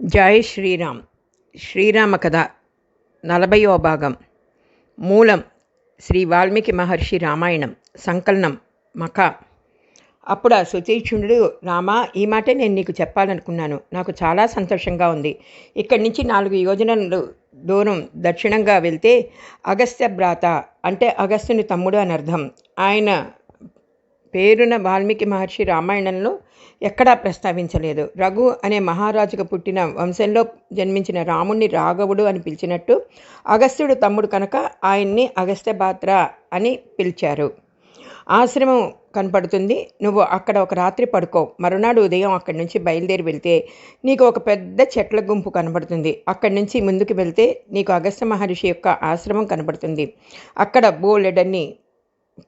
జై శ్రీరామ్. శ్రీరామ కథ నలభయో భాగం. మూలం శ్రీ వాల్మీకి మహర్షి రామాయణం. సంకలనం మఖ. అప్పుడు ఆ సుతీక్షణుడు రామా ఈ మాటే నేను నీకు చెప్పాలనుకున్నాను. నాకు చాలా సంతోషంగా ఉంది. ఇక్కడి నుంచి నాలుగు యోజనలు దూరం దక్షిణంగా వెళ్తే అగస్త్య భ్రాత అంటే అగస్త్యుని తమ్ముడు అని అర్థం. ఆయన పేరున వాల్మీకి మహర్షి రామాయణంలో ఎక్కడా ప్రస్తావించలేదు. రఘు అనే మహారాజుకు పుట్టిన వంశంలో జన్మించిన రాముణ్ణి రాఘవుడు అని పిలిచినట్టు అగస్త్యుడు తమ్ముడు కనుక ఆయన్ని అగస్త్యపాత్ర అని పిలిచారు. ఆశ్రమం కనపడుతుంది. నువ్వు అక్కడ ఒక రాత్రి పడుకో. మరునాడు ఉదయం అక్కడి నుంచి బయలుదేరి వెళ్తే నీకు ఒక పెద్ద చెట్ల గుంపు కనబడుతుంది. అక్కడి నుంచి ముందుకు వెళ్తే నీకు అగస్త్య మహర్షి యొక్క ఆశ్రమం కనబడుతుంది. అక్కడ బోలెడన్ని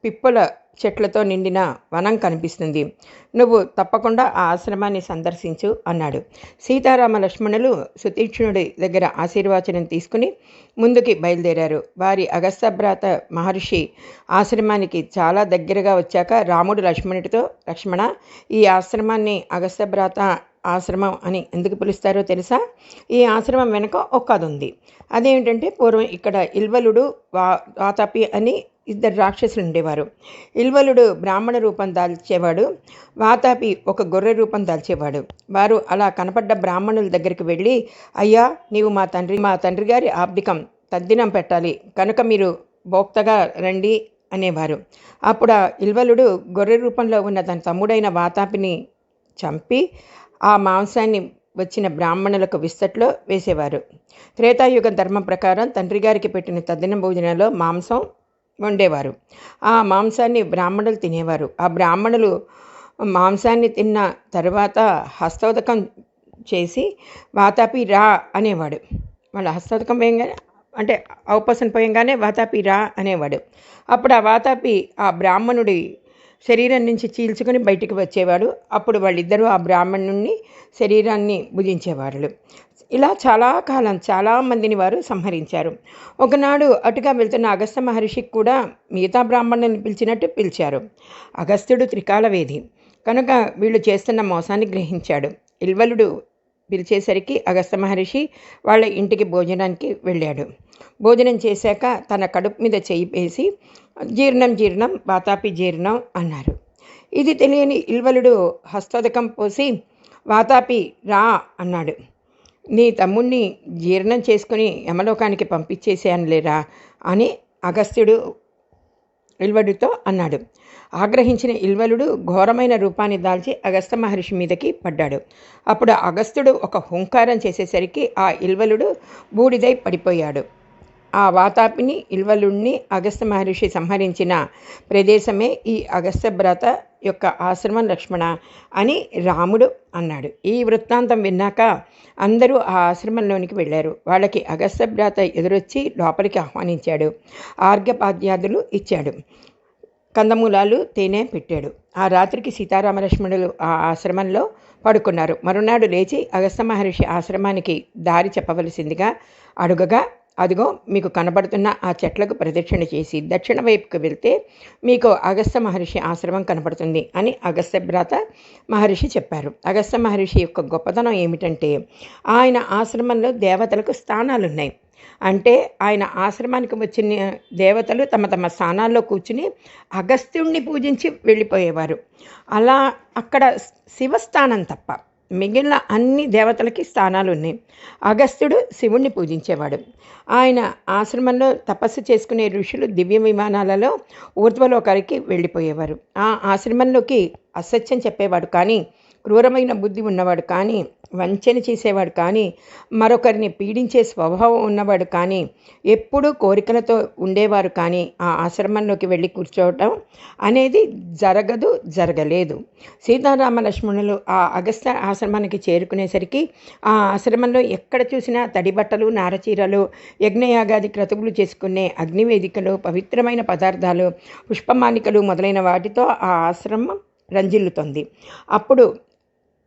పిప్పల చెట్లతో నిండిన వనం కనిపిస్తుంది. నువ్వు తప్పకుండా ఆ ఆశ్రమాన్ని సందర్శించు అన్నాడు. సీతారామ లక్ష్మణులు సుతీక్షణుడి దగ్గర ఆశీర్వచనం తీసుకుని ముందుకి బయలుదేరారు. వారి అగస్త్యభ్రాత మహర్షి ఆశ్రమానికి చాలా దగ్గరగా వచ్చాక రాముడు లక్ష్మణుడితో లక్ష్మణ ఈ ఆశ్రమాన్ని అగస్త్యభ్రాత ఆశ్రమం అని ఎందుకు పిలుస్తారో తెలుసా? ఈ ఆశ్రమం వెనుక ఒక కథ ఉంది. అదేమిటంటే పూర్వం ఇక్కడ ఇల్వలుడు వా వాతాపి అని ఇద్దరు రాక్షసులు ఉండేవారు. ఇల్వలుడు బ్రాహ్మణ రూపం దాల్చేవాడు వాతాపి ఒక గొర్రె రూపం దాల్చేవాడు. వారు అలా కనపడ్డ బ్రాహ్మణుల దగ్గరికి వెళ్ళి అయ్యా నీవు మా తండ్రి మా తండ్రి గారి ఆబ్దికం తద్దినం పెట్టాలి కనుక మీరు భోక్తగా రండి అనేవారు. అప్పుడు ఆ ఇల్వలుడు గొర్రె రూపంలో ఉన్న తన తమ్ముడైన వాతాపిని చంపి ఆ మాంసాన్ని వచ్చిన బ్రాహ్మణులకు విస్తట్లో వేసేవారు. త్రేతాయుగ ధర్మం ప్రకారం తండ్రి గారికి పెట్టిన తద్దిన భోజనంలో మాంసం వండేవారు. ఆ మాంసాన్ని బ్రాహ్మణులు తినేవారు. ఆ బ్రాహ్మణులు మాంసాన్ని తిన్న తర్వాత హస్తోదకం చేసి వాతాపి రా అనేవాడు. వాళ్ళ హస్తోదకం వేయంగానే అంటే ఔపాసన పోయంగానే వాతాపి రా అనేవాడు. అప్పుడు ఆ వాతాపి ఆ బ్రాహ్మణుడి శరీరం నుంచి చీల్చుకొని బయటికి వచ్చేవాడు. అప్పుడు వాళ్ళిద్దరూ ఆ బ్రాహ్మణుణ్ణి శరీరాన్ని భుజించేవాళ్ళు. ఇలా చాలా కాలం చాలామందిని వారు సంహరించారు. ఒకనాడు అటుగా వెళ్తున్న అగస్త్య మహర్షికి కూడా మిగతా బ్రాహ్మణుని పిలిచినట్టు పిలిచారు. అగస్త్యుడు త్రికాలవేది కనుక వీళ్ళు చేస్తున్న మోసాన్ని గ్రహించాడు. ఇల్వలుడు పిలిచేసరికి అగస్త్య మహర్షి వాళ్ళ ఇంటికి భోజనానికి వెళ్ళాడు. భోజనం చేశాక తన కడుపు మీద చేయి వేసి జీర్ణం జీర్ణం వాతాపి జీర్ణం అన్నారు. ఇది తెలియని ఇల్వలుడు హస్తోదకం పోసి వాతాపి రా అన్నాడు. నీ తమ్ముణ్ణి జీర్ణం చేసుకుని యమలోకానికి పంపించేసాను లేరా అని అగస్త్యుడు ఇల్వలుడితో అన్నాడు. ఆగ్రహించిన ఇల్వలుడు ఘోరమైన రూపాన్ని దాల్చి అగస్త్య మహర్షి మీదకి పడ్డాడు. అప్పుడు అగస్త్యుడు ఒక హుంకారం చేసేసరికి ఆ ఇల్వలుడు బూడిదై పడిపోయాడు. ఆ వాతాపిని ఇల్వలుణ్ణి అగస్త్య మహర్షి సంహరించిన ప్రదేశమే ఈ అగస్త్యభ్రత యొక్క ఆశ్రమం లక్ష్మణ అని రాముడు అన్నాడు. ఈ వృత్తాంతం విన్నాక అందరూ ఆ ఆశ్రమంలోనికి వెళ్ళారు. వాళ్ళకి అగస్త్యభ్రాత ఎదురొచ్చి లోపలికి ఆహ్వానించాడు. ఆర్ఘ్యపాద్యాదులు ఇచ్చాడు. కందమూలాలు తేనె పెట్టాడు. ఆ రాత్రికి సీతారామ లక్ష్మణులు ఆ ఆశ్రమంలో పడుకున్నారు. మరునాడు లేచి అగస్త్య మహర్షి ఆశ్రమానికి దారి చెప్పవలసిందిగా అడుగగా అదిగో మీకు కనబడుతున్న ఆ చెట్లకు ప్రదక్షిణ చేసి దక్షిణ వైపుకు వెళ్తే మీకు అగస్త్య మహర్షి ఆశ్రమం కనబడుతుంది అని అగస్త్యభ్రాత మహర్షి చెప్పారు. అగస్త్య మహర్షి యొక్క గొప్పతనం ఏమిటంటే ఆయన ఆశ్రమంలో దేవతలకు స్థానాలు ఉన్నాయి అంటే ఆయన ఆశ్రమానికి వచ్చిన దేవతలు తమ తమ స్థానాల్లో కూర్చుని అగస్త్యుణ్ణి పూజించి వెళ్ళిపోయేవారు. అలా అక్కడ శివస్థానం తప్ప మిగిలిన అన్ని దేవతలకి స్థానాలు ఉన్నాయి అగస్త్యుడు శివుణ్ణి పూజించేవాడు. ఆయన ఆశ్రమంలో తపస్సు చేసుకునే ఋషులు దివ్య విమానాలలో ఊర్ధ్వలోకానికి వెళ్ళిపోయేవారు. ఆ ఆశ్రమంలోకి అసత్యం చెప్పేవాడు కానీ క్రూరమైన బుద్ధి ఉన్నవాడు కానీ వంచన చేసేవాడు కానీ మరొకరిని పీడించే స్వభావం ఉన్నవాడు కానీ ఎప్పుడూ కోరికలతో ఉండేవారు కానీ ఆ ఆశ్రమంలోకి వెళ్ళి కూర్చోవటం అనేది జరగదు జరగలేదు. సీతారామ లక్ష్మణులు ఆ అగస్త్య ఆశ్రమానికి చేరుకునేసరికి ఆ ఆశ్రమంలో ఎక్కడ చూసినా తడి బట్టలు నారచీరలు యజ్ఞయాగాది క్రతువులు చేసుకునే అగ్నివేదికలు పవిత్రమైన పదార్థాలు పుష్పమాణికలు మొదలైన వాటితో ఆ ఆశ్రమం రంజిల్లుతుంది. అప్పుడు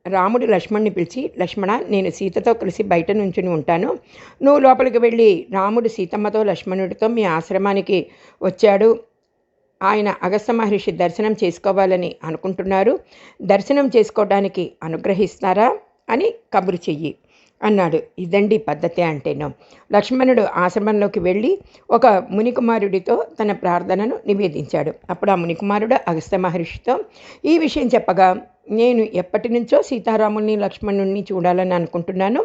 రాముడు లక్ష్మణ్ని పిలిచి లక్ష్మణ నేను సీతతో కలిసి బయట నుంచుని ఉంటాను. నువ్వు లోపలికి వెళ్ళి రాముడు సీతమ్మతో లక్ష్మణుడితో మీ ఆశ్రమానికి వచ్చాడు. ఆయన అగస్త్య మహర్షి దర్శనం చేసుకోవాలని అనుకుంటున్నారు. దర్శనం చేసుకోవడానికి అనుగ్రహిస్తారా? అని కబురు చెయ్యి. అన్నాడు. ఇదండి పద్ధతి అంటేను. లక్ష్మణుడు ఆశ్రమంలోకి వెళ్ళి ఒక మునికుమారుడితో తన ప్రార్థనను నివేదించాడు. అప్పుడు ఆ మునికుమారుడు అగస్త్య మహర్షితో ఈ విషయం చెప్పగా నేను ఎప్పటి నుంచో సీతారాముల్ని లక్ష్మణుణ్ణి చూడాలని అనుకుంటున్నాను.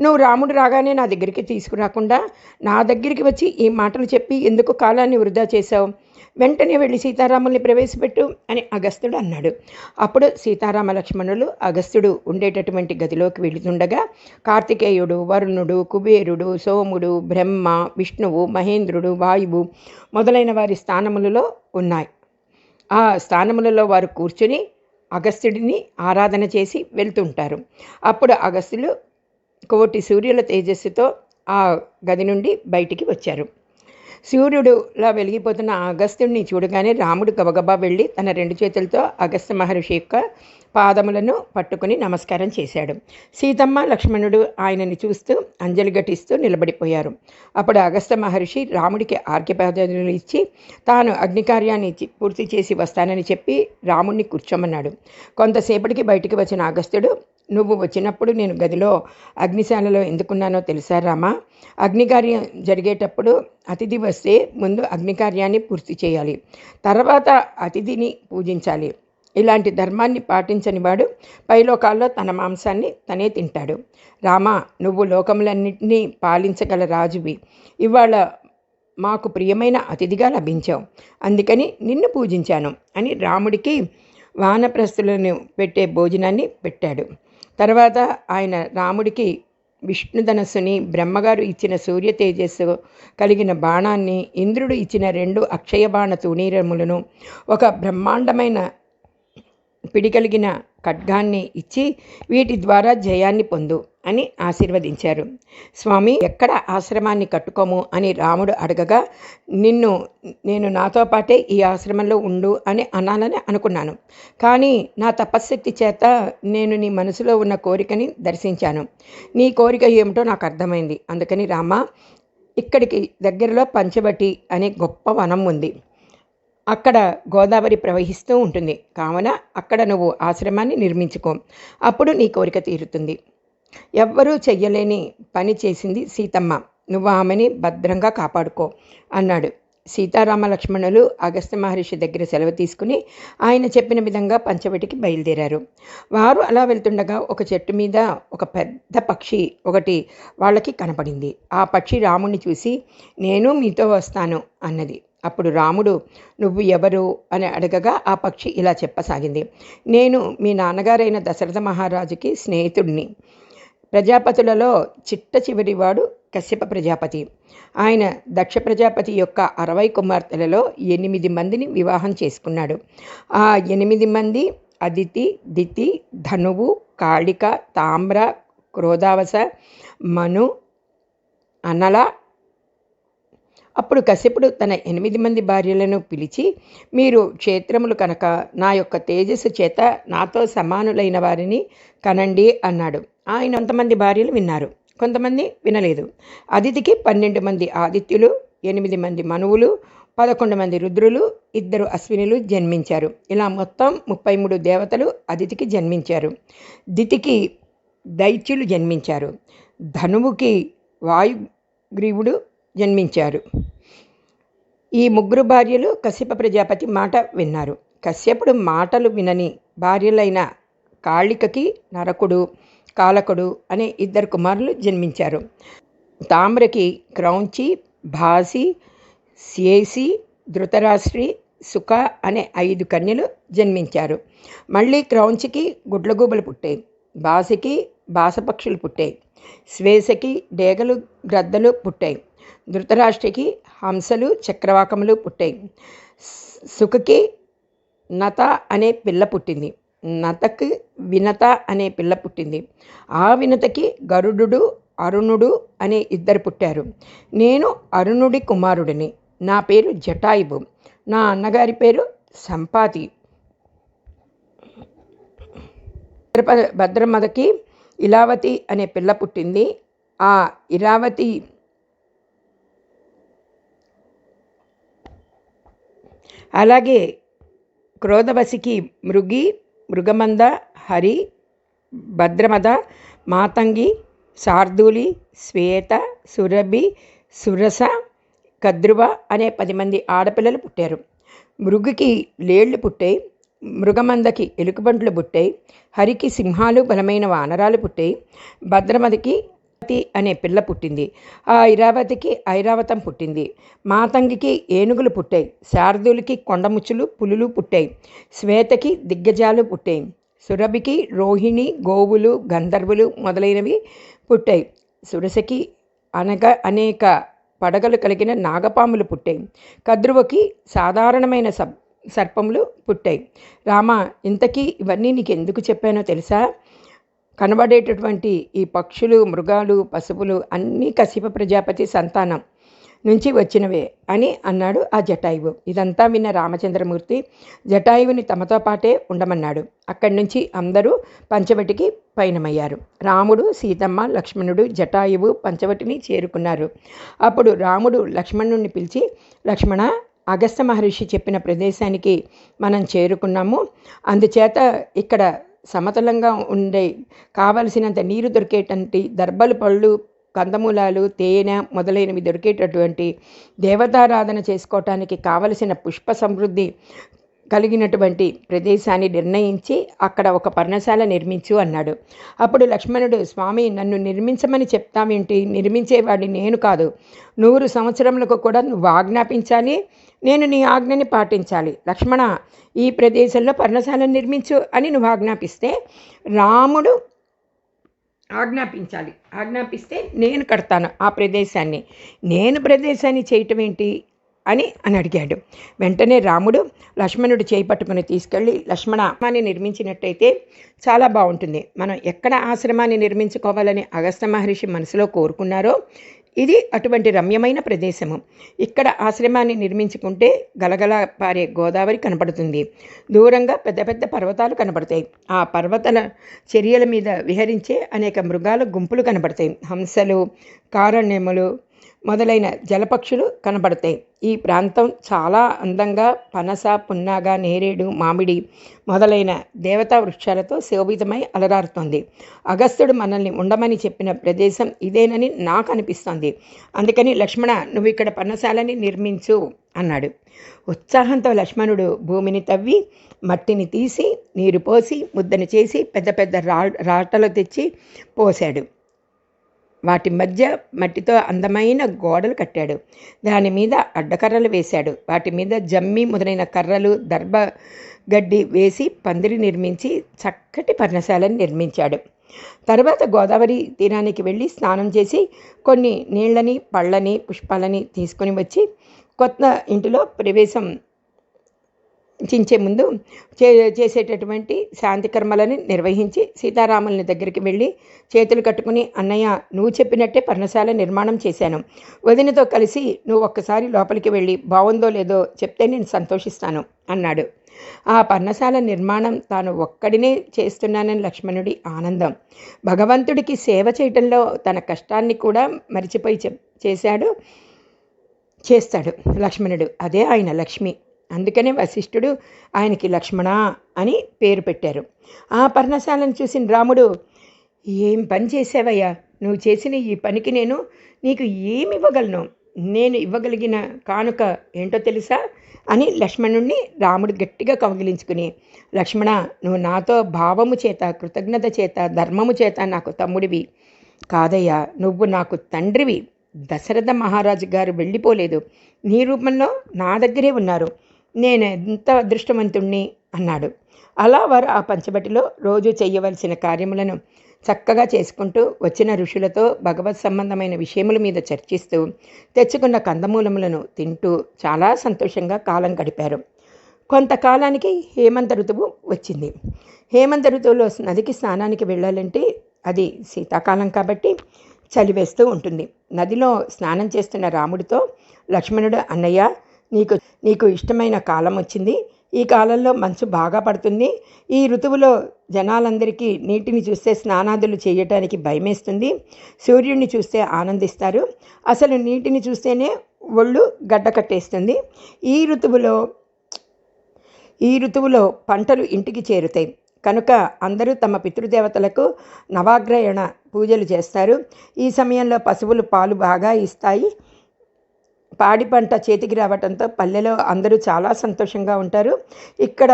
నువ్వు రాముడు రాగానే నా దగ్గరికి తీసుకురాకుండా నా దగ్గరికి వచ్చి ఈ మాటలు చెప్పి ఎందుకు కాలాన్ని వృధా చేశావు? వెంటనే వెళ్ళి సీతారాముల్ని ప్రవేశపెట్టు అని అగస్త్యుడు అన్నాడు. అప్పుడు సీతారామ లక్ష్మణులు అగస్త్యుడు ఉండేటటువంటి గదిలోకి వెళుతుండగా కార్తికేయుడు వరుణుడు కుబేరుడు సోముడు బ్రహ్మ విష్ణువు మహేంద్రుడు వాయువు మొదలైన వారి స్థానములలో ఉన్నాయి. ఆ స్థానములలో వారు కూర్చుని అగస్త్యుడిని ఆరాధన చేసి వెళ్తుంటారు. అప్పుడు అగస్త్యులు కోటి సూర్యుల తేజస్సుతో ఆ గది నుండి బయటికి వచ్చారు. సూర్యుడులా వెలిగిపోతున్న అగస్త్యుడిని చూడగానే రాముడు గబగబా వెళ్ళి తన రెండు చేతులతో అగస్త్య మహర్షి యొక్క పాదములను పట్టుకుని నమస్కారం చేశాడు. సీతమ్మ లక్ష్మణుడు ఆయనని చూస్తూ అంజలి ఘటిస్తూ నిలబడిపోయారు. అప్పుడు అగస్త్య మహర్షి రాముడికి ఆర్ఘ్యపాదములు ఇచ్చి తాను అగ్నికార్యాన్ని ఇచ్చి పూర్తి చేసి వస్తానని చెప్పి రాముణ్ణి కూర్చోమన్నాడు. కొంతసేపటికి బయటికి వచ్చిన అగస్త్యుడు నువ్వు వచ్చినప్పుడు నేను గదిలో అగ్నిశాలలో ఎందుకున్నానో తెలుసా రామా? అగ్నికార్యం జరిగేటప్పుడు అతిథి వస్తే ముందు అగ్నికార్యాన్ని పూర్తి చేయాలి. తర్వాత అతిథిని పూజించాలి. ఇలాంటి ధర్మాన్ని పాటించని వాడు పైలోకాల్లో తన మాంసాన్ని తనే తింటాడు. రామా నువ్వు లోకములన్నింటినీ పాలించగల రాజువి. ఇవాళ మాకు ప్రియమైన అతిథిగా లభించావు. అందుకని నిన్ను పూజించాను అని రాముడికి వానప్రస్తులను పెట్టే భోజనాన్ని పెట్టాడు. తర్వాత ఆయన రాముడికి విష్ణుధనస్సుని బ్రహ్మగారు ఇచ్చిన సూర్య తేజస్సు కలిగిన బాణాన్ని ఇంద్రుడు ఇచ్చిన రెండు అక్షయ బాణ తునీరములను ఒక బ్రహ్మాండమైన పిడికలిగిన ఖడ్గాన్ని ఇచ్చి వీటి ద్వారా జయాన్ని పొందు అని ఆశీర్వదించారు. స్వామి ఎక్కడ ఆశ్రమాన్ని కట్టుకోము అని రాముడు అడగగా నిన్ను నేను నాతో పాటే ఈ ఆశ్రమంలో ఉండు అని అనాలని అనుకున్నాను. కానీ నా తపశ్శక్తి చేత నేను నీ మనసులో ఉన్న కోరికని దర్శించాను. నీ కోరిక ఏమిటో నాకు అర్థమైంది. అందుకని రామ ఇక్కడికి దగ్గరలో పంచబట్టి అనే గొప్ప వనం ఉంది. అక్కడ గోదావరి ప్రవహిస్తూ ఉంటుంది. కావున అక్కడ నువ్వు ఆశ్రమాన్ని నిర్మించుకో. అప్పుడు నీ కోరిక తీరుతుంది. ఎవ్వరూ చెయ్యలేని పని చేసింది సీతమ్మ. నువ్వు ఆమెని భద్రంగా కాపాడుకో అన్నాడు. సీతారామ లక్ష్మణులు అగస్త్య మహర్షి దగ్గర సెలవు తీసుకుని ఆయన చెప్పిన విధంగా పంచవటికి బయలుదేరారు. వారు అలా వెళ్తుండగా ఒక చెట్టు మీద ఒక పెద్ద పక్షి ఒకటి వాళ్ళకి కనపడింది. ఆ పక్షి రాముణ్ణి చూసి నేను మీతో వస్తాను అన్నది. అప్పుడు రాముడు నువ్వు ఎవరు? అని అడగగా ఆ పక్షి ఇలా చెప్పసాగింది నేను మీ నాన్నగారైన దశరథ మహారాజుకి స్నేహితుడిని ప్రజాపతులలో చిట్ట చివరివాడు కశ్యప ప్రజాపతి. ఆయన దక్ష ప్రజాపతి యొక్క అరవై కుమార్తెలలో ఎనిమిది మందిని వివాహం చేసుకున్నాడు. ఆ ఎనిమిది మంది అదితి దితి ధనువు కాళిక తామ్ర క్రోధావస మను అనల అప్పుడు కశ్యపుడు తన ఎనిమిది మంది భార్యలను పిలిచి మీరు క్షేత్రములు కనుక నా యొక్క తేజస్సు చేత నాతో సమానులైన వారిని కనండి అన్నాడు. ఆయన కొంతమంది భార్యలు విన్నారు. కొంతమంది వినలేదు. అతిథికి పన్నెండు మంది ఆదిత్యులు ఎనిమిది మంది మనువులు పదకొండు మంది రుద్రులు ఇద్దరు అశ్వినులు జన్మించారు. ఇలా మొత్తం ముప్పై మూడు దేవతలు అతిథికి జన్మించారు. దితికి దైత్యులు జన్మించారు. ధనువుకి వాయుగ్రీవుడు జన్మించారు. ఈ ముగ్గురు భార్యలు కశ్యప ప్రజాపతి మాట విన్నారు. కశ్యపుడు మాటలు వినని భార్యలైన కాళికకి నరకుడు కాలకుడు అనే ఇద్దరు కుమారులు జన్మించారు. తామ్రకి క్రౌంచి భాసి శేసి ధృతరాష్ట్రి సుఖ అనే ఐదు కన్యలు జన్మించారు. మళ్ళీ క్రౌంచికి గుడ్లగూబలు పుట్టాయి. బాసికి బాసపక్షులు పుట్టాయి. శ్వేసకి డేగలు గ్రద్దలు పుట్టాయి. ధృతరాష్ట్రకి హంసలు చక్రవాకములు పుట్టాయి సుఖకి నత అనే పిల్ల పుట్టింది. నతకి వినత అనే పిల్ల పుట్టింది. ఆ వినతకి గరుడు అరుణుడు అనే ఇద్దరు పుట్టారు. నేను అరుణుడి కుమారుడిని. నా పేరు జటాయువు. నా అన్నగారి పేరు సంపాతి. భద్రమదకి ఇలావతి అనే పిల్ల పుట్టింది. ఆ ఇరావతి అలాగే క్రోధవసికి మృగి మృగమంద హరి భద్రమద మాతంగి శార్దూలి శ్వేత సురభి సురస కద్రువ అనే పది మంది ఆడపిల్లలు పుట్టారు. మృగుకి లేళ్ళు పుట్టాయి మృగమందకి ఎలుకబంట్లు పుట్టాయి హరికి సింహాలు బలమైన వానరాలు పుట్టాయి భద్రమతికి అనే పిల్ల పుట్టింది. ఆ ఐరావతికి ఐరావతం పుట్టింది. మాతంగికి ఏనుగులు పుట్టాయి. శారదులకి కొండముచ్చులు పులులు పుట్టాయి. శ్వేతకి దిగ్గజాలు పుట్టాయి. సురభికి రోహిణి గోవులు గంధర్వులు మొదలైనవి పుట్టాయి. సురసకి అనగా అనేక పడగలు కలిగిన నాగపాములు పుట్టాయి. కద్రువకి సాధారణమైన సబ్ సర్పములు పుట్టాయి. రామ ఇంతకీ ఇవన్నీ నీకు ఎందుకు చెప్పానో తెలుసా? కనబడేటటువంటి ఈ పక్షులు మృగాలు పశువులు అన్నీ కశ్యప ప్రజాపతి సంతానం నుంచి వచ్చినవే అని అన్నాడు ఆ జటాయువు. ఇదంతా విన్న రామచంద్రమూర్తి జటాయువుని తమతో పాటే ఉండమన్నాడు. అక్కడి నుంచి అందరూ పంచవటికి పయనమయ్యారు. రాముడు సీతమ్మ లక్ష్మణుడు జటాయువు పంచవటిని చేరుకున్నారు. అప్పుడు రాముడు లక్ష్మణుడిని పిలిచి లక్ష్మణ అగస్త మహర్షి చెప్పిన ప్రదేశానికి మనం చేరుకున్నాము. అందుచేత ఇక్కడ సమతలంగా ఉండే కావలసినంత నీరు దొరికేటంటి దర్బలు పళ్ళు కందమూలాలు తేనె మొదలైనవి దొరికేటటువంటి దేవతారాధన చేసుకోవటానికి కావలసిన పుష్ప సమృద్ధి కలిగినటువంటి ప్రదేశాన్ని నిర్ణయించి అక్కడ ఒక పర్ణశాల నిర్మించు అన్నాడు. అప్పుడు లక్ష్మణుడు స్వామి నన్ను నిర్మించమని చెప్తామేంటి నిర్మించేవాడిని నేను కాదు. నూరు సంవత్సరములకు కూడా నువ్వు ఆజ్ఞాపించాలి. నేను నీ ఆజ్ఞని పాటించాలి. లక్ష్మణ ఈ ప్రదేశంలో పర్ణశాల నిర్మించు అని నువ్వు ఆజ్ఞాపిస్తే రాముడు ఆజ్ఞాపించాలి. ఆజ్ఞాపిస్తే నేను కడతాను ఆ ప్రదేశాన్ని. నేను ప్రదేశాన్ని చేయటం ఏంటి అని అని అడిగాడు. వెంటనే రాముడు లక్ష్మణుడు చేయి పట్టుకుని తీసుకెళ్ళి లక్ష్మణ ఆశ్రమాన్ని నిర్మించినట్టయితే చాలా బాగుంటుంది. మనం ఎక్కడ ఆశ్రమాన్ని నిర్మించుకోవాలని అగస్త మహర్షి మనసులో కోరుకున్నారో ఇది అటువంటి రమ్యమైన ప్రదేశము. ఇక్కడ ఆశ్రమాన్ని నిర్మించుకుంటే గలగల పారే గోదావరి కనపడుతుంది. దూరంగా పెద్ద పెద్ద పర్వతాలు కనపడతాయి. ఆ పర్వతాల చర్యల మీద విహరించే అనేక మృగాల గుంపులు కనపడతాయి. హంసలు కారణ్యములు మొదలైన జలపక్షులు కనబడతాయి. ఈ ప్రాంతం చాలా అందంగా పనస పున్నాగ నేరేడు మామిడి మొదలైన దేవతా వృక్షాలతో శోభితమై అలరారుతోంది. అగస్త్యుడు మనల్ని ఉండమని చెప్పిన ప్రదేశం ఇదేనని నాకు అనిపిస్తోంది. అందుకని లక్ష్మణ నువ్వు ఇక్కడ పర్ణశాలని నిర్మించు అన్నాడు. ఉత్సాహంతో లక్ష్మణుడు భూమిని తవ్వి మట్టిని తీసి నీరు పోసి ముద్దని చేసి పెద్ద పెద్ద రా రాటలు తెచ్చి పోశాడు. వాటి మధ్య మట్టితో అందమైన గోడలు కట్టాడు. దాని మీద అడ్డకర్రలు వేశాడు. వాటి మీద జమ్మి మొదలైన కర్రలు దర్భ గడ్డి వేసి పందిరి నిర్మించి చక్కటి పర్ణశాలను నిర్మించాడు. తర్వాత గోదావరి తీరానికి వెళ్ళి స్నానం చేసి కొన్ని నీళ్ళని పళ్ళని పుష్పాలని తీసుకొని వచ్చి కొత్త ఇంటిలో ప్రవేశం చించే ముందు చే చేసేటటువంటి శాంతి కర్మలని నిర్వహించి సీతారాములని దగ్గరికి వెళ్ళి చేతులు కట్టుకుని అన్నయ్య నువ్వు చెప్పినట్టే పర్ణశాల నిర్మాణం చేశాను. వదినతో కలిసి నువ్వు ఒక్కసారి లోపలికి వెళ్ళి బాగుందో లేదో చెప్తే నేను సంతోషిస్తాను అన్నాడు. ఆ పర్ణశాల నిర్మాణం తాను ఒక్కడినే చేస్తున్నానని లక్ష్మణుడి ఆనందం. భగవంతుడికి సేవ చేయటంలో తన కష్టాన్ని కూడా మరిచిపోయి చెప్ చేశాడు చేస్తాడు లక్ష్మణుడు. అదే ఆయన లక్ష్మి. అందుకనే వశిష్ఠుడు ఆయనకి లక్ష్మణ అని పేరు పెట్టారు. ఆ పర్ణశాలను చూసిన రాముడు ఏం పని చేసావయ్యా నువ్వు చేసిన ఈ పనికి నేను నీకు ఏమి ఇవ్వగలను నేను ఇవ్వగలిగిన కానుక ఏంటో తెలుసా? అని లక్ష్మణుణ్ణి రాముడు గట్టిగా కౌగిలించుకుని లక్ష్మణ నువ్వు నాతో భావము చేత కృతజ్ఞత చేత ధర్మము చేత నాకు తమ్ముడివి. కాదయ్యా నువ్వు నాకు తండ్రివి. దశరథ మహారాజు గారు వెళ్ళిపోలేదు. నీ రూపంలో నా దగ్గరే ఉన్నారు. నేను ఎంత అదృష్టవంతుణ్ణి అన్నాడు. అలా వారు ఆ పంచబటిలో రోజు చేయవలసిన కార్యములను చక్కగా చేసుకుంటూ వచ్చిన ఋషులతో భగవత్ సంబంధమైన విషయముల మీద చర్చిస్తూ తెచ్చుకున్న కందమూలములను తింటూ చాలా సంతోషంగా కాలం గడిపారు. కొంతకాలానికి హేమంత ఋతువు వచ్చింది. హేమంత ఋతువులో నదికి స్నానానికి వెళ్ళాలంటే అది శీతాకాలం కాబట్టి చలివేస్తూ ఉంటుంది. నదిలో స్నానం చేస్తున్న రాముడితో లక్ష్మణుడు అన్నయ్య నీకు నీకు ఇష్టమైన కాలం వచ్చింది. ఈ కాలంలో మంచు బాగా పడుతుంది. ఈ ఋతువులో జనాలందరికీ నీటిని చూస్తే స్నానాదులు చేయటానికి భయమేస్తుంది. సూర్యుడిని చూస్తే ఆనందిస్తారు. అసలు నీటిని చూస్తేనే ఒళ్ళు గడ్డ కట్టేస్తుంది. ఈ ఋతువులో ఈ ఋతువులో పంటలు ఇంటికి చేరుతాయి. కనుక అందరూ తమ పితృదేవతలకు నవాగ్రహణ పూజలు చేస్తారు. ఈ సమయంలో పశువులు పాలు బాగా ఇస్తాయి. పాడి పంట చేతికి రావటంతో పల్లెలో అందరూ చాలా సంతోషంగా ఉంటారు. ఇక్కడ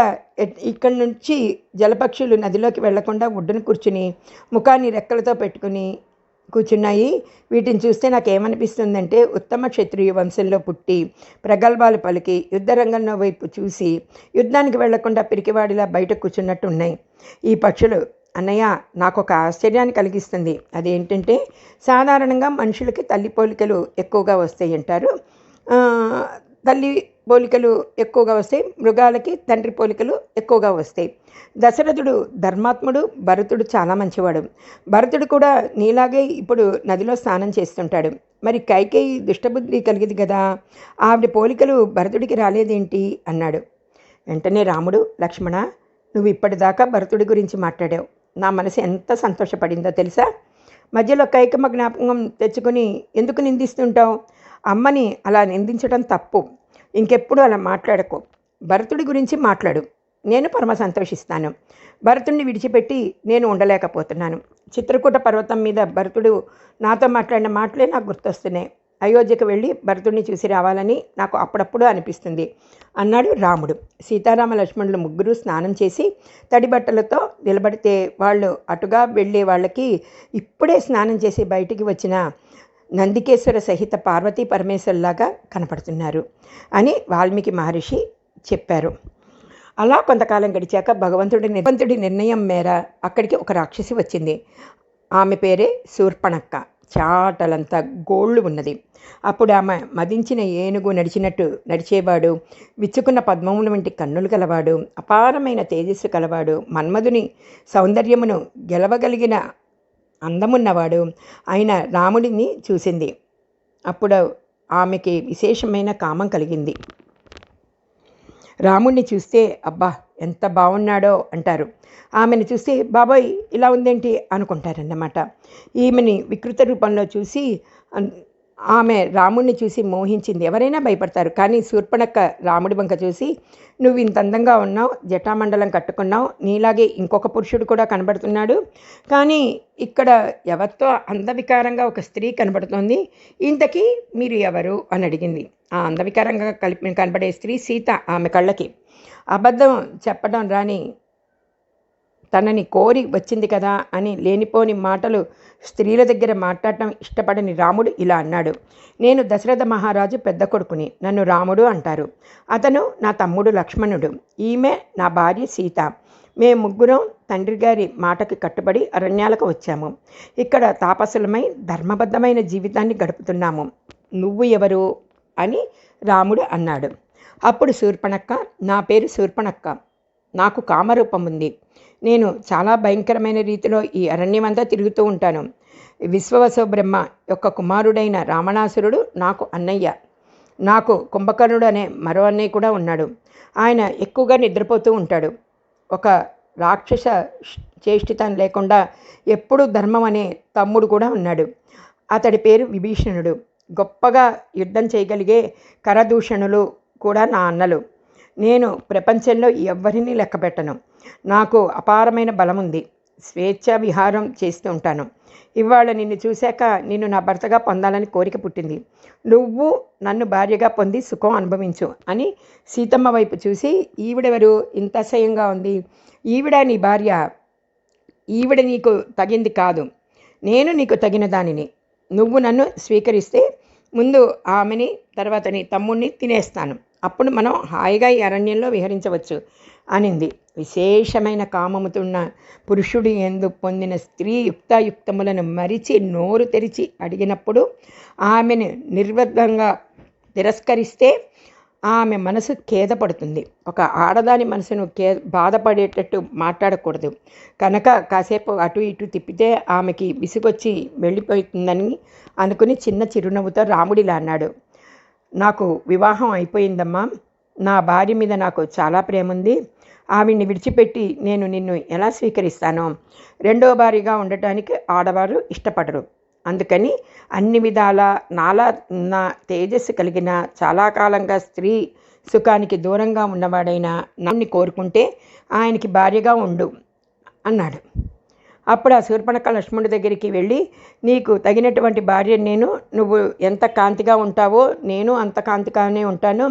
ఇక్కడ నుంచి జలపక్షులు నదిలోకి వెళ్ళకుండా ఒడ్డును కూర్చుని ముఖాన్ని రెక్కలతో పెట్టుకుని కూర్చున్నాయి. వీటిని చూస్తే నాకు ఏమనిపిస్తుందంటే ఉత్తమ క్షత్రియ వంశంలో పుట్టి ప్రగల్భాలు పలికి యుద్ధరంగంలో వైపు చూసి యుద్ధానికి వెళ్ళకుండా పిరికివాడిలా బయట కూర్చున్నట్టు ఉన్నాయి. ఈ పక్షులు అన్నయ్య నాకు ఒక ఆశ్చర్యాన్ని కలిగిస్తుంది. అదేంటంటే సాధారణంగా మనుషులకి తల్లి పోలికలు ఎక్కువగా వస్తాయి అంటారు. తల్లి పోలికలు ఎక్కువగా వస్తాయి మృగాలకి తండ్రి పోలికలు ఎక్కువగా వస్తాయి. దశరథుడు ధర్మాత్ముడు భరతుడు చాలా మంచివాడు. భరతుడు కూడా నీలాగే ఇప్పుడు నదిలో స్నానం చేస్తుంటాడు. మరి కైకేయి దుష్టబుద్ధి కలిగింది కదా ఆవిడ పోలికలు భరతుడికి రాలేదేంటి? అన్నాడు. వెంటనే రాముడు లక్ష్మణ నువ్వు ఇప్పటిదాకా భరతుడి గురించి మాట్లాడావు. నా మనసు ఎంత సంతోషపడిందో తెలుసా? మధ్యలో కైకమ్మ జ్ఞాపకం తెచ్చుకొని ఎందుకు నిందిస్తుంటావు? అమ్మని అలా నిందించడం తప్పు. ఇంకెప్పుడు అలా మాట్లాడకు. భరతుడి గురించి మాట్లాడు. నేను పరమ సంతోషిస్తాను. భరతుడిని విడిచిపెట్టి నేను ఉండలేకపోతున్నాను. చిత్రకూట పర్వతం మీద భరతుడు నాతో మాట్లాడిన మాటలే నాకు గుర్తొస్తున్నాయి. అయోధ్యకు వెళ్ళి భరతుడిని చూసి రావాలని నాకు అప్పుడప్పుడు అనిపిస్తుంది. అన్నాడు రాముడు. సీతారామ లక్ష్మణులు ముగ్గురు స్నానం చేసి తడి బట్టలతో నిలబడితే వాళ్ళు అటుగా వెళ్ళే వాళ్ళకి ఇప్పుడే స్నానం చేసి బయటికి వచ్చిన నందికేశ్వర సహిత పార్వతీ పరమేశ్వరులాగా కనపడుతున్నారు అని వాల్మీకి మహర్షి చెప్పారు. అలా కొంతకాలం గడిచాక భగవంతుడి భగవంతుడి నిర్ణయం మేర అక్కడికి ఒక రాక్షసి వచ్చింది. ఆమె పేరే శూర్పణక్క. చాటలంతా గోళ్ళు ఉన్నది. అప్పుడు ఆమె మదించిన ఏనుగు నడిచినట్టు నడిచేవాడు విచ్చుకున్న పద్మముల వంటి కన్నులు గలవాడు అపారమైన తేజస్సు కలవాడు మన్మధుని సౌందర్యమును గెలవగలిగిన అందమున్నవాడు ఆయన రాముడిని చూసింది. అప్పుడు ఆమెకి విశేషమైన కామం కలిగింది. రాముణ్ణి చూస్తే అబ్బా ఎంత బాగున్నాడో అంటారు. ఆమెను చూసి బాబాయ్ ఇలా ఉందేంటి? అనుకుంటారన్నమాట. ఈమెని వికృత రూపంలో చూసి ఆమె రాముడిని చూసి మోహించింది. ఎవరైనా భయపడతారు కానీ శూర్పణక్క రాముడి వంక చూసి నువ్వు ఇంత అందంగా ఉన్నావు జటామండలం కట్టుకున్నావు నీలాగే ఇంకొక పురుషుడు కూడా కనబడుతున్నాడు. కానీ ఇక్కడ ఎవరితో అందవికారంగా ఒక స్త్రీ కనబడుతోంది? ఇంతకీ మీరు ఎవరు? అని అడిగింది. ఆ అందవికారంగా కలిపి కనబడే స్త్రీ సీత ఆమె కళ్ళకి. అబద్ధం చెప్పడం రాని తనని కోరి వచ్చింది కదా అని లేనిపోని మాటలు స్త్రీల దగ్గర మాట్లాడటం ఇష్టపడని రాముడు ఇలా అన్నాడు. నేను దశరథ మహారాజు పెద్ద కొడుకుని నన్ను రాముడు అంటారు. అతను నా తమ్ముడు లక్ష్మణుడు. ఈమె నా భార్య సీత. మేము ముగ్గురం తండ్రి గారి మాటకి కట్టుబడి అరణ్యాలకు వచ్చాము. ఇక్కడ తాపసులమై ధర్మబద్ధమైన జీవితాన్ని గడుపుతున్నాము. నువ్వు ఎవరు? అని రాముడు అన్నాడు. అప్పుడు శూర్పణక్క నా పేరు శూర్పణక్క. నాకు కామరూపం ఉంది. నేను చాలా భయంకరమైన రీతిలో ఈ అరణ్యమంతా తిరుగుతూ ఉంటాను. విశ్వవసో బ్రహ్మ యొక్క కుమారుడైన రామణాసురుడు నాకు అన్నయ్య. నాకు కుంభకర్ణుడు అనే మరో అన్నయ్య కూడా ఉన్నాడు. ఆయన ఎక్కువగా నిద్రపోతూ ఉంటాడు. ఒక రాక్షస చేష్టితం లేకుండా ఎప్పుడూ ధర్మం అనే తమ్ముడు కూడా ఉన్నాడు. అతడి పేరు విభీషణుడు. గొప్పగా యుద్ధం చేయగలిగే కరదూషణులు కూడా నా అన్నలు. నేను ప్రపంచంలో ఎవ్వరినీ లెక్కపెట్టను నాకు అపారమైన బలం ఉంది స్వేచ్ఛ విహారం చేస్తూ ఉంటాను. ఇవాళ నిన్ను చూశాక నిన్ను నా భర్తగా పొందాలని కోరిక పుట్టింది. నువ్వు నన్ను భార్యగా పొంది సుఖం అనుభవించు అని సీతమ్మ వైపు చూసి ఈవిడెవరు? ఇంత అసహ్యంగా ఉంది. ఈవిడ నీ భార్య. ఈవిడ నీకు తగింది కాదు. నేను నీకు తగిన దానిని. నువ్వు నన్ను స్వీకరిస్తే ముందు ఆమెని తర్వాత నీ తమ్ముణ్ణి తినేస్తాను. అప్పుడు మనం హాయిగా ఈ అరణ్యంలో విహరించవచ్చు అనింది. విశేషమైన కామముతున్న పురుషుడు ఎందు పొందిన స్త్రీ యుక్తాయుక్తములను మరిచి నోరు తెరిచి అడిగినప్పుడు ఆమెను నిర్బద్ధంగా తిరస్కరిస్తే ఆమె మనసు ఖేదపడుతుంది. ఒక ఆడదాని మనసును కే బాధపడేటట్టు మాట్లాడకూడదు. కనుక కాసేపు అటు ఇటు తిప్పితే ఆమెకి విసుగొచ్చి వెళ్ళిపోతుందని అనుకుని చిన్న చిరునవ్వుతో రాముడిలా అన్నాడు. నాకు వివాహం అయిపోయిందమ్మా. నా భార్య మీద నాకు చాలా ప్రేమ ఉంది ఆవిడ్ని విడిచిపెట్టి నేను నిన్ను ఎలా స్వీకరిస్తానో రెండో భారీగా ఉండటానికి ఆడవారు ఇష్టపడరు. అందుకని అన్ని విధాల నాలా నా తేజస్సు కలిగిన చాలా కాలంగా స్త్రీ సుఖానికి దూరంగా ఉన్నవాడైన నన్ను కోరుకుంటే ఆయనకి భార్యగా ఉండు అన్నాడు. అప్పుడు ఆ శూర్పణక లక్ష్మణుడి దగ్గరికి వెళ్ళి నీకు తగినటువంటి భార్య నేను నువ్వు ఎంత కాంతిగా ఉంటావో నేను అంత కాంతిగానే ఉంటాను.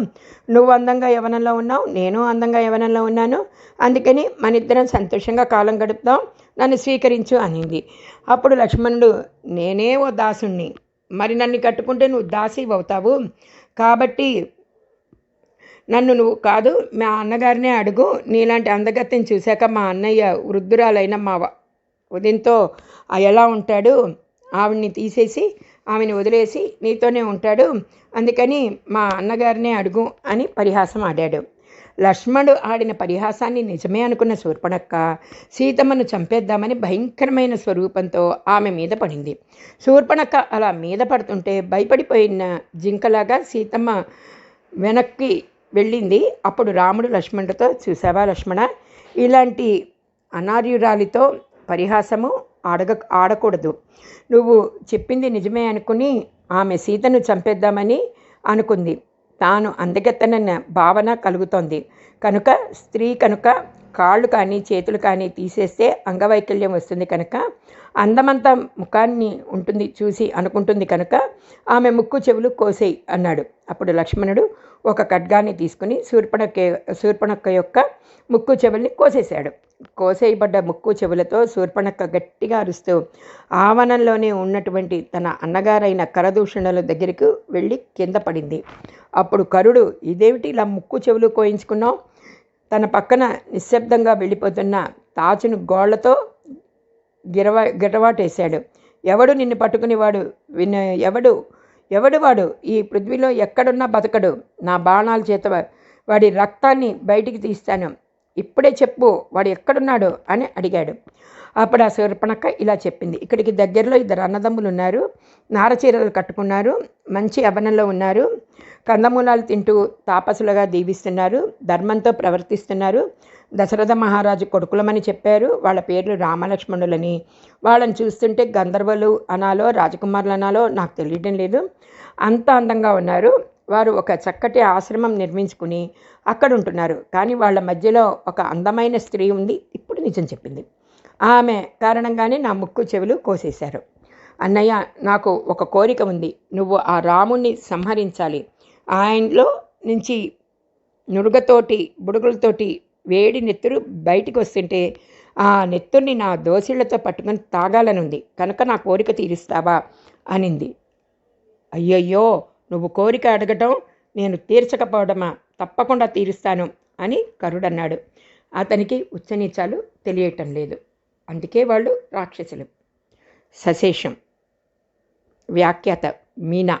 నువ్వు అందంగా యవనంలో ఉన్నావు నేను అందంగా యవనంలో ఉన్నాను. అందుకని మన ఇద్దరం సంతోషంగా కాలం గడుపుతాం నన్ను స్వీకరించు అనింది. అప్పుడు లక్ష్మణుడు నేనే ఓ దాసుణ్ణి. మరి నన్ను కట్టుకుంటే నువ్వు దాసి అవుతావు. కాబట్టి నన్ను నువ్వు కాదు మా అన్నగారినే అడుగు. నీలాంటి అందగత్యం చూశాక మా అన్నయ్య వృద్ధురాలైన మా దీంతో ఉదయంతో ఎలా ఉంటాడు. ఆవిడ్ని తీసేసి ఆమెను వదిలేసి నీతోనే ఉంటాడు. అందుకని మా అన్నగారినే అడుగు అని పరిహాసం ఆడాడు. లక్ష్మణుడు ఆడిన పరిహాసాన్ని నిజమే అనుకున్న శూర్పణక్క సీతమ్మను చంపేద్దామని భయంకరమైన స్వరూపంతో ఆమె మీద పడింది. శూర్పణక్క అలా మీద పడుతుంటే భయపడిపోయిన జింకలాగా సీతమ్మ వెనక్కి వెళ్ళింది. అప్పుడు రాముడు లక్ష్మణుడితో చూసావా లక్ష్మణ? ఇలాంటి అనార్యురాలితో పరిహాసము ఆడగ ఆడకూడదు. నువ్వు చెప్పింది నిజమే అనుకుని ఆమె సీతను చంపేద్దామని అనుకుంది. తాను అందగెత్తనన్న భావన కలుగుతోంది. కనుక స్త్రీ కనుక కాళ్ళు కానీ చేతులు కానీ తీసేస్తే అంగవైకల్యం వస్తుంది కనుక అందమంతా ముఖాన్ని ఉంటుంది చూసి అనుకుంటుంది కనుక ఆమె ముక్కు చెవులు కోసేయి అన్నాడు. అప్పుడు లక్ష్మణుడు ఒక ఖడ్గాన్ని తీసుకుని శూర్పణక్క శూర్పణక్క యొక్క ముక్కు చెవుల్ని కోసేశాడు. కోసేయబడ్డ ముక్కు చెవులతో శూర్పణక్క గట్టిగా అరుస్తూ ఆవరణలోనే ఉన్నటువంటి తన అన్నగారైన కరదూషణల దగ్గరకు వెళ్ళి కింద పడింది. అప్పుడు కరుడు ఇదేమిటి ఇలా ముక్కు చెవులు కోయించుకున్నావు? తన పక్కన నిశ్శబ్దంగా వెళ్ళిపోతున్న తాచును గోళ్ళతో గిరవ గిరవాటేశాడు. ఎవడు నిన్ను పట్టుకునేవాడు? విన్ ఎవడు ఎవడు వాడు? ఈ పృథ్వీలో ఎక్కడున్నా బతకడు. నా బాణాల చేత వాడి రక్తాన్ని బయటికి తీస్తాను. ఇప్పుడే చెప్పు వాడు ఎక్కడున్నాడు అని అడిగాడు. అప్పుడు ఆ శూర్పణక్క ఇలా చెప్పింది. ఇక్కడికి దగ్గరలో ఇద్దరు అన్నదమ్ములు ఉన్నారు. నారచీరలు కట్టుకున్నారు. మంచి అవనంలో ఉన్నారు. కందమూలాలు తింటూ తాపసులుగా దీవిస్తున్నారు. ధర్మంతో ప్రవర్తిస్తున్నారు. దశరథ మహారాజు కొడుకులమని చెప్పారు. వాళ్ళ పేర్లు రామలక్ష్మణులని. వాళ్ళని చూస్తుంటే గంధర్వులు అనాలో రాజకుమారులు అనాలో నాకు తెలియడం లేదు. అంత అందంగా ఉన్నారు. వారు ఒక చక్కటి ఆశ్రమం నిర్మించుకుని అక్కడ ఉంటున్నారు కానీ వాళ్ళ మధ్యలో ఒక అందమైన స్త్రీ ఉంది. ఇప్పుడు నిజం చెప్పింది. ఆమె కారణంగానే నా ముక్కు చెవులు కోసేశారు. అన్నయ్య నాకు ఒక కోరిక ఉంది. నువ్వు ఆ రాముణ్ణి సంహరించాలి. ఆయనలో నుంచి నురుగతోటి బుడుగులతోటి వేడి నెత్తురు బయటికి వస్తుంటే ఆ నెత్తుర్ని నా దోసిళ్ళతో పట్టుకొని తాగాలనుంది. కనుక నా కోరిక తీరుస్తావా? అనింది. అయ్యయ్యో! నువ్వు కోరిక అడగటం నేను తీర్చకపోవడమా? తప్పకుండా తీరుస్తాను అని కరుడన్నాడు. అతనికి ఉచ్చనీచాలు తెలియటం లేదు. అందుకే వాళ్ళు రాక్షసులు. సశేషం. వ్యాఖ్యాత మీనా.